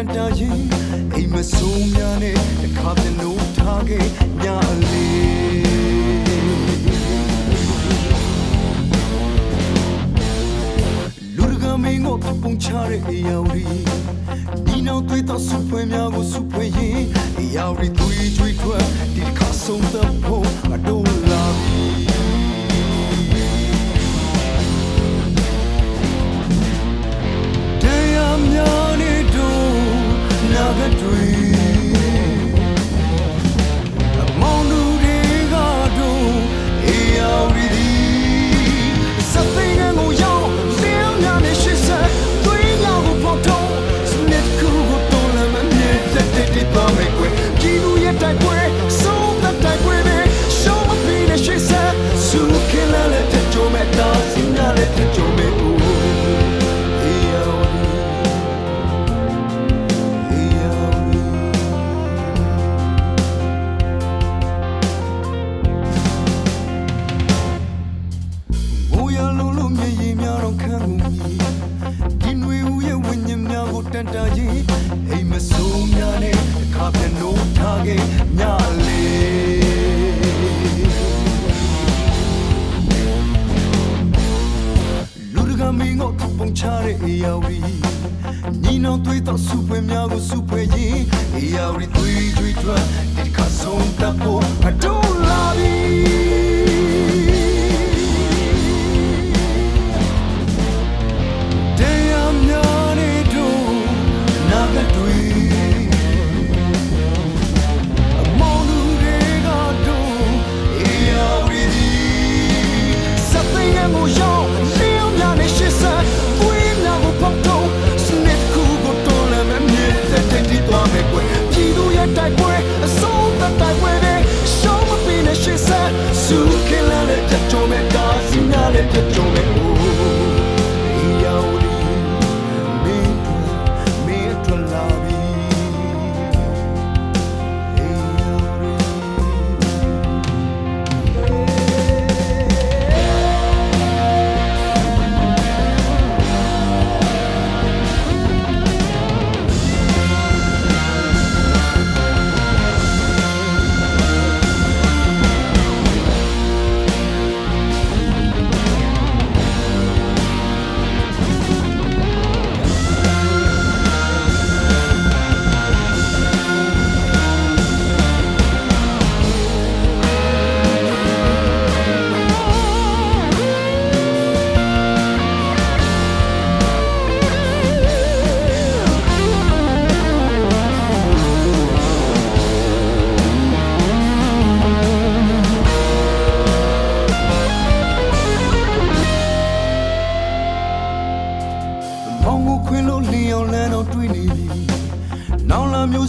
ကန်တာရင်အိမ်မဆုံးများနဲ့တစ်ခါတလို့ထားခဲ့ညအလေးလူရကမင်းကိုပုံချတဲ့အရာဝတီဒီနောက်တွေ့တော့စုဖွဲ့များကိုစုဖွဲ့ရင်အရာဝတီတွေ့ကြွေးထွက်ဒီတစ်ခါဆုံးသက်ဖို့အတော့ န်တာကြီးအိမ်မဆုံးများနဲ့အခါပြန်လို့ထားခဲ့ညလေးလူတကာမင်းကိုပုံချတဲ့အေယာဝီညီနောင်သွေးတော်စုပွဲများကိုစုပွဲရင်အေယာဝီသွေးကြွေးထွက်ဒီကဆုံး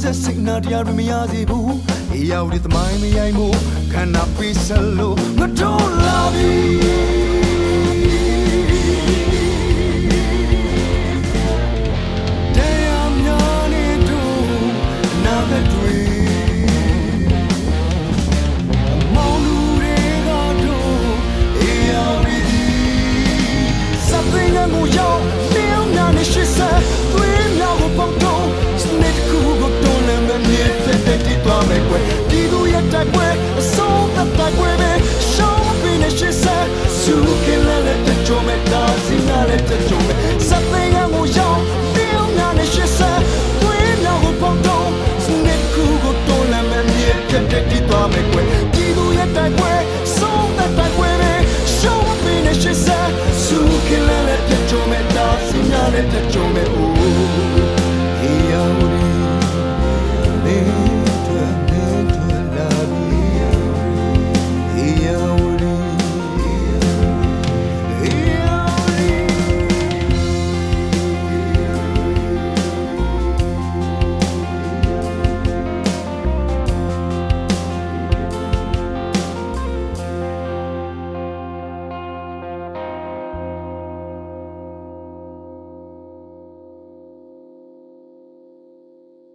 ဆက်စိတ်နာတရားတွေမရစေဘူးအေးရောက်တဲ့သမိုင်းမရိုက်ဘူးခန္ဓာပေးဆက်လို့ငါတို့ love you မယ်ကွယ်ဒီသူရဲ့တိုက်ပွဲ